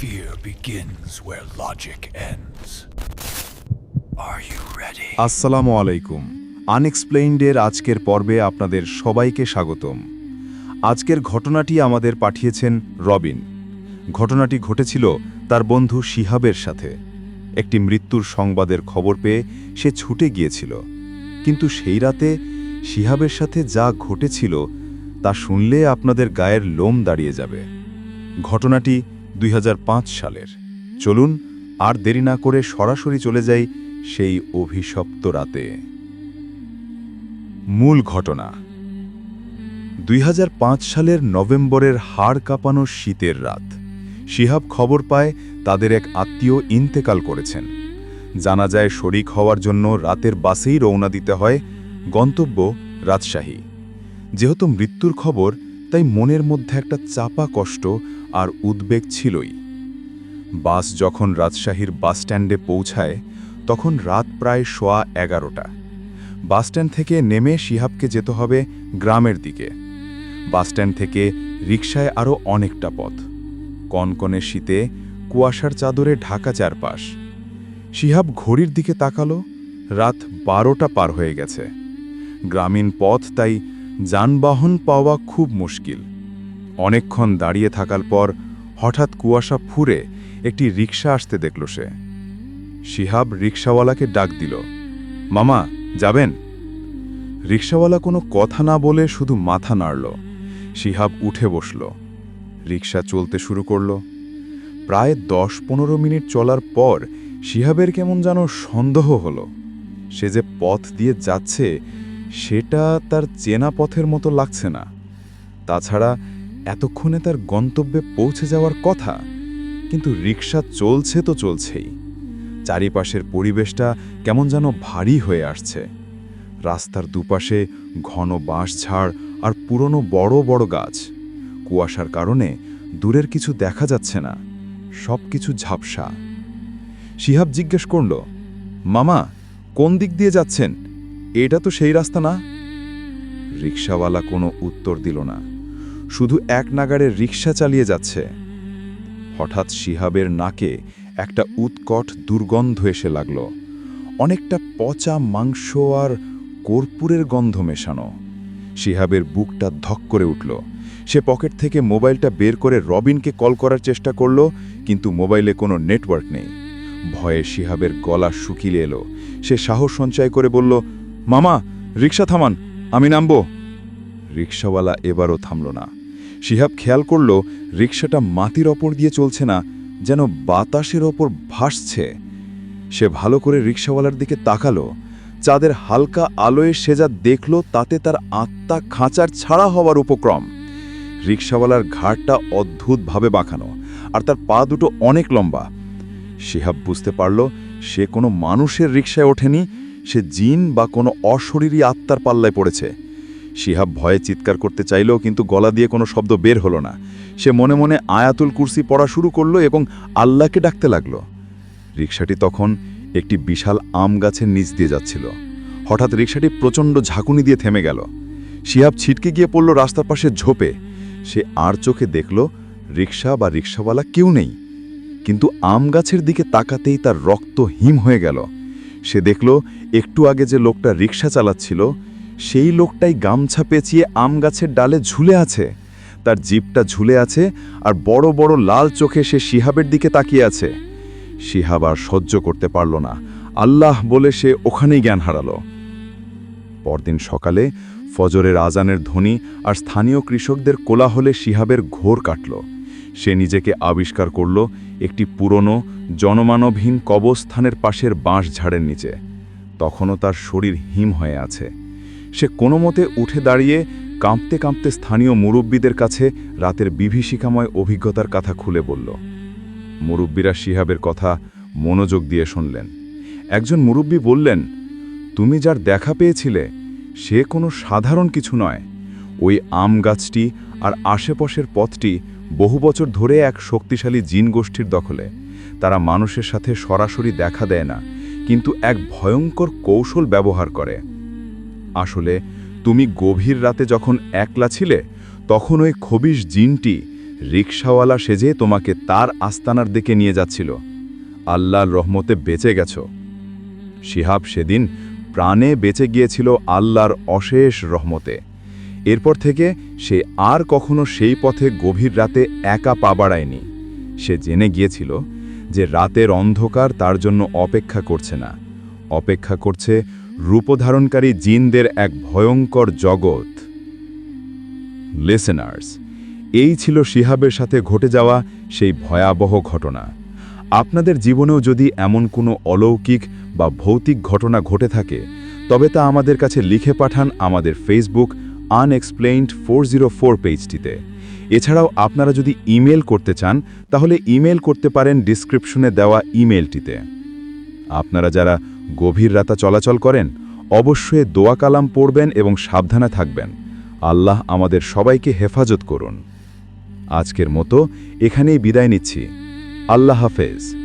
Fear begins where logic ends. Are you ready? আসসালামু আলাইকুম। আনএক্সপ্লেইনডের আজকের পর্বে আপনাদের সবাইকে স্বাগতম। আজকের ঘটনাটি আমাদের পাঠিয়েছেন রবিন। ঘটনাটি ঘটেছিল তার বন্ধু শিহাবের সাথে। একটি মৃত্যুর সংবাদের খবর পেয়ে সে ছুটে গিয়েছিল। কিন্তু সেই রাতে শিহাবের সাথে যা ঘটেছিল তা শুনলে আপনাদের গায়ের লোম দাঁড়িয়ে যাবে। ঘটনাটি দুই হাজার পাঁচ সালের। চলুন আর দেরি না করে সরাসরি চলে যাই সেই অভিশপ্ত রাতে। মূল ঘটনা। দুই হাজার পাঁচ সালের নভেম্বরের হাড় কাঁপানো শীতের রাত। শিহাব খবর পায় তাদের এক আত্মীয় ইন্তেকাল করেছেন। জানা যায় শরিক হওয়ার জন্য রাতের বাসেই রওনা দিতে হয় গন্তব্য রাজশাহী। যেহেতু মৃত্যুর খবর, তাই মনের মধ্যে একটা চাপা কষ্ট আর উদ্বেগ ছিলই। বাস যখন রাজশাহীর বাসস্ট্যান্ডে পৌঁছায়, তখন রাত প্রায় সোয়া এগারোটা। বাসস্ট্যান্ড থেকে নেমে শিহাবকে যেতে হবে গ্রামের দিকে। বাসস্ট্যান্ড থেকে রিকশায় আরও অনেকটা পথ। কনকনে শীতে কুয়াশার চাদরে ঢাকা চারপাশ। শিহাব ঘড়ির দিকে তাকালো, রাত বারোটা পার হয়ে গেছে। গ্রামীণ পথ তাই যানবাহন পাওয়া খুব মুশকিল। অনেকক্ষণ দাঁড়িয়ে থাকার পর হঠাৎ কুয়াশা ফুরে একটি রিক্সা আসতে দেখল সে। শিহাব রিক্সাওয়ালাকে ডাক দিল, মামা, যাবেন? রিক্সাওয়ালা কোনো কথা না বলে শুধু মাথা নাড়ল। শিহাব উঠে বসল রিক্সা চলতে শুরু করল। প্রায় দশ পনেরো মিনিট চলার পর শিহাবের কেমন যেন সন্দেহ হলো। সে যে পথ দিয়ে যাচ্ছে, সেটা তার চেনা পথের মতো লাগছে না। তাছাড়া এতক্ষণে তার গন্তব্যে পৌঁছে যাওয়ার কথা, কিন্তু রিক্সা চলছে তো চলছেই। চারিপাশের পরিবেশটা কেমন যেন ভারী হয়ে আসছে। রাস্তার দুপাশে ঘন বাঁশ বাঁশঝাড় আর পুরনো বড় বড় গাছ। কুয়াশার কারণে দূরের কিছু দেখা যাচ্ছে না সব কিছু ঝাপসা। শিহাব জিজ্ঞেস করল, মামা, কোন দিক দিয়ে যাচ্ছেন? এটা তো সেই রাস্তা না? রিক্সাওয়ালা কোনো উত্তর দিল না। শুধু এক নাগারে রিক্সা চালিয়ে যাচ্ছে। হঠাৎ শিহাবের নাকে একটা উৎকট দুর্গন্ধ এসে লাগল। অনেকটা পচা মাংস আর কর্পূরের গন্ধ মেশানো। শিহাবের বুকটা ধক করে উঠল। সে পকেট থেকে মোবাইলটা বের করে রবিনকে কল করার চেষ্টা করল, কিন্তু মোবাইলে কোনো নেটওয়ার্ক নেই। ভয়ে শিহাবের গলা শুকিয়ে এলো। সে সাহস সঞ্চয় করে বলল, মামা রিক্সা থামান, আমি নামব। রিক্সাওয়ালা এবারও থামল না। শিহাব খেয়াল করল রিক্সাটা মাটির ওপর দিয়ে চলছে না, যেন বাতাসের ওপর ভাসছে। সে ভালো করে রিক্সাওয়ালার দিকে তাকালো। চাঁদের হালকা আলোয় সে যা দেখল, তাতে তার আত্মা খাঁচার ছাড়া হওয়ার উপক্রম। রিক্সাওয়ালার ঘাড়টা অদ্ভুতভাবে বাঁকানো, আর তার পা দুটো অনেক লম্বা। শিহাব বুঝতে পারল, সে কোনো মানুষের রিক্সায় ওঠেনি, সে জিন বা কোনো অশরীরী আত্মার পাল্লায় পড়েছে। শিহাব ভয়ে চিৎকার করতে চাইলেও কিন্তু গলা দিয়ে কোনো শব্দ বের হলো না। সে মনে মনে আয়াতুল কুরসি পড়া শুরু করল এবং আল্লাহকে ডাকতে লাগল। রিক্সাটি তখন একটি বিশাল আম গাছের নিচ দিয়ে যাচ্ছিল। হঠাৎ রিক্সাটি প্রচণ্ড ঝাঁকুনি দিয়ে থেমে গেল। শিহাব ছিটকে গিয়ে পড়ল রাস্তার পাশে ঝোপে। সে আর চোখে দেখল রিক্সা বা রিক্সাওয়ালা কেউ নেই। কিন্তু আম গাছের দিকে তাকাতেই তার রক্ত হিম হয়ে গেল। সে দেখল একটু আগে যে লোকটা রিক্সা চালাচ্ছিল সেই লোকটাই গামছা পেঁচিয়ে আম গাছের ডালে ঝুলে আছে। তার জিপটা ঝুলে আছে আর বড় বড় লাল চোখে সে শিহাবের দিকে তাকিয়ে আছে। শিহাব আর সহ্য করতে পারল না। আল্লাহ বলে সে ওখানেই জ্ঞান হারালো। পরদিন সকালে ফজরের আজানের ধ্বনি আর স্থানীয় কৃষকদের কোলাহলে শিহাবের ঘোর কাটল। সে নিজেকে আবিষ্কার করল একটি পুরনো, জনমানবহীন কবস্থানের পাশের বাঁশ ঝাড়ের নিচে। তখনও তার শরীর হিম হয়ে আছে। সে কোনো মতে উঠে দাঁড়িয়ে কাঁপতে কাঁপতে স্থানীয় মুরব্বীদের কাছে রাতের বিভীষিকাময় অভিজ্ঞতার কথা খুলে বলল। মুরব্বীরা শিহাবের কথা মনোযোগ দিয়ে শুনলেন। একজন মুরব্বী বললেন, তুমি যার দেখা পেয়েছিলে, সে কোনো সাধারণ কিছু নয়। ওই আম গাছটি আর আশেপাশের পথটি বহু বছর ধরে এক শক্তিশালী জিন গোষ্ঠীর দখলে। তারা মানুষের সাথে সরাসরি দেখা দেয় না, কিন্তু এক ভয়ঙ্কর কৌশল ব্যবহার করে। আসলে তুমি গভীর রাতে যখন একলা ছিলে, তখন ওই খবিশ জিনটি রিকশাওয়ালা সেজে তোমাকে তার আস্তানার দিকে নিয়ে যাচ্ছিল। আল্লাহর রহমতে বেঁচে গেছ। শিহাব সেদিন প্রাণে বেঁচে গিয়েছিল আল্লাহর অশেষ রহমতে। এরপর থেকে সে আর কখনো সেই পথে গভীর রাতে একা পা বাড়ায়নি। সে জেনে গিয়েছিল যে রাতের অন্ধকার তার জন্য অপেক্ষা করছে না। অপেক্ষা করছে রূপধারণকারী জিনদের এক ভয়ঙ্কর জগৎ। লিসেনার্স এই ছিল শিহাবের সাথে ঘটে যাওয়া সেই ভয়াবহ ঘটনা। আপনাদের জীবনেও যদি এমন কোনো অলৌকিক বা ভৌতিক ঘটনা ঘটে থাকে, তবে তা আমাদের কাছে লিখে পাঠান আমাদের Facebook unexplained four zero four পেজটিতে এছাড়াও আপনারা যদি ইমেল করতে চান, তাহলে ইমেল করতে পারেন ডিসক্রিপশনে দেওয়া ইমেলটিতে। আপনারা যারা গভীর রাতা চলাচল করেন, অবশ্যই দোয়া কালাম পড়বেন এবং সাবধানে থাকবেন। আল্লাহ আমাদের সবাইকে হেফাজত করুন। আজকের মতো এখানেই বিদায় নিচ্ছি। আল্লাহ হাফেজ।